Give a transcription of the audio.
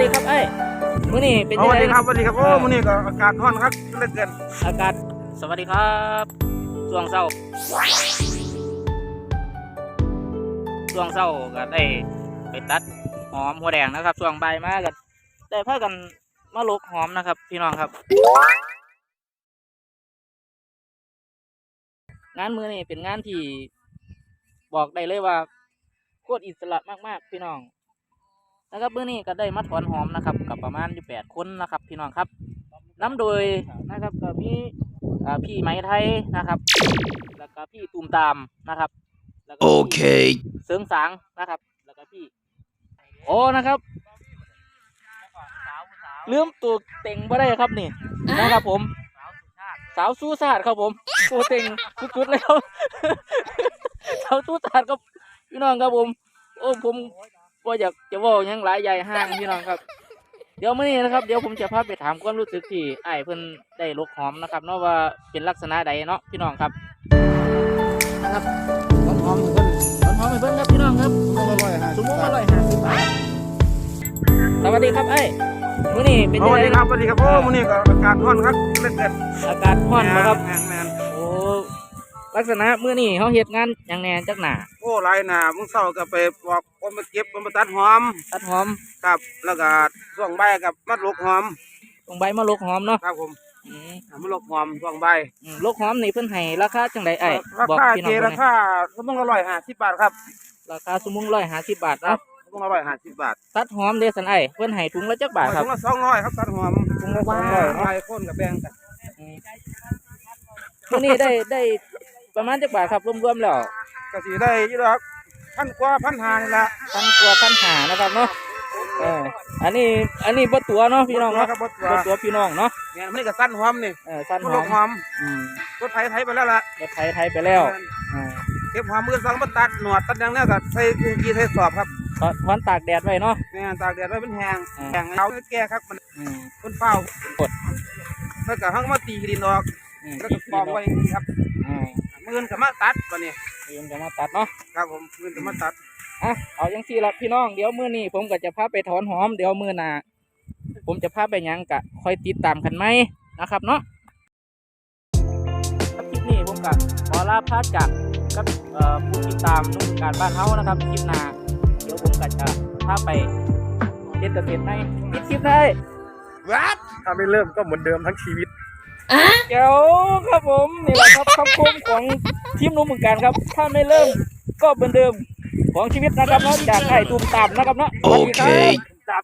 ดีครับไอ้ยมื้อนี้เป็นสยังวัสไงดีครับสวัสดีครับ โอ้เออมื้อนี้ก็อากาศร้อนครับเหลือเกินอากาศสวัสดีครับช่วงเช้าช่วงเช้าก็ได้ไปตัดหอมหัวแดงนะครับช่วงบ่ายมาก็ได้พากันมาลกหอมนะครับ พี่น้องครับ งานมือนี่เป็นงานที่บอกได้เลยว่าโคตรอิสระมากๆพี่น้อง นะครับมื้อนี้ก็ได้มาถอนหอมนะครับกับประมาณอยู่แปดคนนะครับพี่น้องครับนำโดยนะครับก็มีอ่าพี่ไหมไทยนะครับ แล้วก็พี่ตูมตามนะครับแล้วก็พี่ Okay. เสริงสางนะครับ แล้วก็พี่โอ้นะครับลืมตัวเต็งบ่ได้ครับนี่นะครับผม สาวสู้ชาติครับผมตัวเต็งสุดๆเลยครับสาวสู้ชาติครับพี่น้องครับผม โอ้ผม ว่าอยากจะเว่าหยังหลายใหญ่ห้างพี่น้องครับ เดี๋ยวมื่อนี้นะครับ เดี๋ยวผมจะพาไปถามความรู้สึกที่ไอ้ายเพิ่นได้ลกหอมนะครับเนาะว่าเป็นลักษณะใดเนาะพี่น้องครับนะครับหอมหอมเพิ่นหอมหอมให้เพิ่นครับพี่น้องครับอร่อยฮะสมมุติว่าอร่อยห้าสิบบาทสวัสดีครับไอ้ยมื่อนี้เป็นสยังวัสไงดีครับสวัสดีครับโอ้มื้อนี้ก็อากาศร้อนครับเหลือเกินอากาศร้อนบ่ครับ แม่นแม่นโอ้ ลักษณะมื่อนี้เขาเฮ็ดงานอย่างแน่จักหนาโอ้หลายหน้ามึงเช้าก็ไปบอกว่ามาเก็บมาตัดหอม ตัดหอมครับ แล้วก็ช่วงบ่ายกับมัดลูกหอมตรงใบมะลกหอมเนาะครับผมอืมมัดลูกหอมช่วงบ่ายอืมลกหอมนี่เพิ่นให้ราคาจังไดไอ้ราบอกคาพี่เจน้องราเพิ่นคาสมมุติอร่อย50บาทครับราคาสมุงร้อยห้าสิบบาทครัเนาะบสมมุติอร่อย50บาทตัดหอมเดซันไอ้เพิ่นให้ถุงละจักบาทครับ ถุงละ200ครับตัดหอมถุงละว้าว200หลายคนก็แบ่งกัน มื้อนี้ได้ได้ ประมาณจักบาทครับรวมๆแล้วก็สิได้อยู่แล้วครับพันกว่าพันหานี่ละพันกว่าพันหานะครับเนาะเอออันนี้อันนี้บ่ตัวเนาะพี่น้องเนาะครับบ่ตัวบ่ตัวพี่น้องเนาะเนี่ยมันนี่ก็สั้นหอมนี่เออสั้นมัหนอลูมกหอมอืมรถไถไถไปแล้วล่ะรถไถไถไปแล้วอ่าเก็บหอมมือสองมาตัดหนวดตัดอย่างเนี้ยก็ใส่กุ้งกีใส่สอบครับถอนถอนตากแดดไว้เนาะเนี่ยตากแดดไว้เป็นแห้งอ่าแห้งเอาแก่ครับมันอืมคนเฝ้ากดแล้วก็หั่งมาตีดินออกอืมแล้วก็ปอกไว้อย่างนี้ครับอ่า มือนก็มาตัดวันนี้เตรียมจะมาตัดเนาะครับผมมือนก็มาตัดอะเอาจังซี่ละพี่น้องเดี๋ยวมื้อนี้ผมก็จะพาไปถอนหอมเดี๋ยวมื้อหน้าผมจะพาไปหยังกะคอยติดตามกันไหมนะครับเนาะครับคลิปนี้ผมก็ขอลาพาจากกับเอ่อผู้ติดตามนุ่งการบ้านเฮานะครับคลิปหน้าเดี๋ยวผมก็จะพาไปเฮ็ดเกษตรในปิดคลิปได้ถ้าไม่เริ่มก็เหมือนเดิมทั้งชีวิต เดี๋ยวครับผมนี่แหละครับคำคมของทีมหนุ่มเหมือนกันครับ ถ้าไม่เริ่มก็เหมือนเดิมของชีวิตนะครับเนาะจากไอ้ตูมตามนะครับเนาะสวัสดีครับ Okay. ตูมตาม